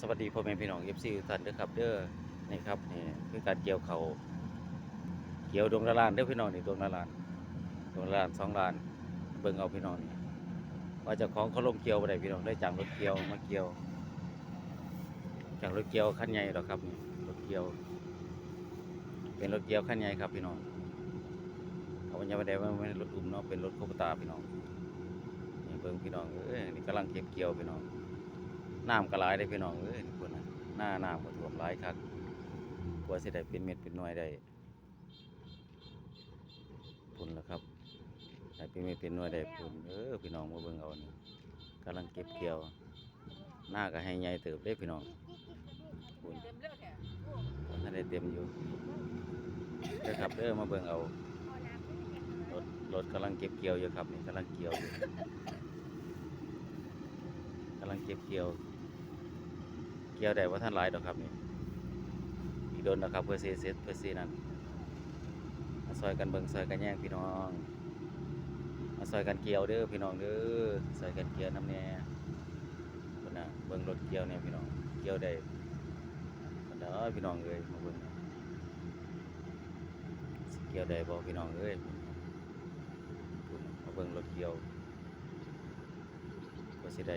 สวัสดีพ่อแม่พี่น้องเอฟซีท่านเด้อครับเด้อนี่ครับนี่คือการเกี่ยวเขาเกี่ยวดวงละลานเด้อพี่น้องนี่ดวงละลานดวงละลานสองลาน เบิ่งเอาพี่น้องนี่ว่าจ้าของเขาลงเกี่ยวบ่ได้พี่น้องได้จากรถเกี่ยวมาเกี่ยว จากรถเกี่ยวคันใหญ่หรอครับนี่รถเกี่ยว เป็นรถเกี่ยวคันใหญ่ครับพี่น้องเขายังไม่ได้ว่าไม่ได้รถอุ้มเนาะเป็นรถโคบตาพี่น้องนี่เบิ่งพี่น้องเอ้ยนี่กำลังเก็บเกี่ยวพี่น้อง น้ำก็หลายได้พี่น้องเอ้ยนี่พุ่นนะหน้าน้ำก็ท่วมหลายคักกว่าสิได้เป็นเม็ดเป็นหน่วยได้พุ่นแล้วครับได้เป็นเม็ดเป็นหน่วยได้พุ่นเออพี่น้องมาเบิ่งเอานี่กำลังเก็บเกี่ยว หน้าก็ให้ใหญ่เติบเด้พี่น้องพุ่นเต็มเลือดแท้ท่านได้เต็มอยู่เด้อครับเด้อมาเบิ่งเอารถรถกำลังเก็บเกี่ยวอยู่ครับนี่กำลังเกี่ยวอยู่กำลังเก็บเกี่ยว กี่ยวได้ว่าท่านหลายดอกครับนี่อีกโดนนะครับเพื่อซีเซตเพื่อซีนั่นมาซอยกันเบิ่งซอยกันแย่งพี่น้องมาซอยกันเกี่ยวเด้อพี่น้องเด้อซอยกันเกี่ยวน้ำแน่คนน่ะเบิ่งรถเกี่ยวเนี่ยพี่น้องเกี่ยวได้คนเด้อพี่น้องเอ้ยมาเบิ่งเกี่ยวได้บ่พี่น้องเอ้ยมาเบิ่งรถเกี่ยวเพื่อสิได้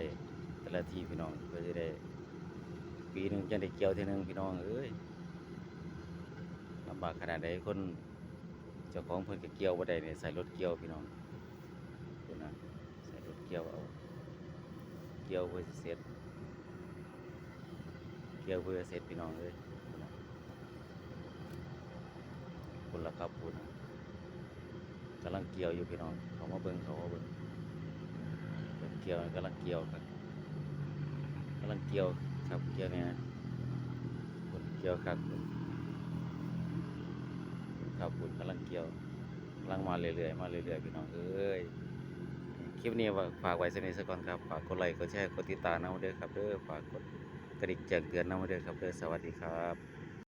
แต่ละทีพี่น้องเพื่อสิได้ ปีหนึ่งจะได้เกี่ยวเทีนึงพี่น้องเอ้ยลำบากขนาดใดคนเจ้าของเพิ่นก็เกี่ยวบ่ได้เนี่ยใส่รถเกี่ยวพี่น้องคุณนะใส่รถเกี่ยวเอาเกี่ยวเพื่อเสร็จเกี่ยวเพื่อเสร็จพี่น้องเอ้ยพุ่นน่ะคุณละครับคุณกำลังเกี่ยวอยู่พี่น้องเขามาเบิ่งเขามาเบิ่งเกี่ยวกำลังเกี่ยวครับกำลังเกี่ยว ครับเกี่ยวเนี่ยคนเกี่ยวครับครับคุณกำลังเกี่ยวกำลังมาเรื่อยๆมาเรื่อยๆพี่น้องเอ้ยคลิปนี้ฝากไว้สักนิดสักก่อนครับฝากกดไลค์กดแชร์กดติดตามนะมเด้อครับเด้อฝากกดกระดิ่งแจ้งเตือนนะมเด้อครับเด้อสวัสดีครับ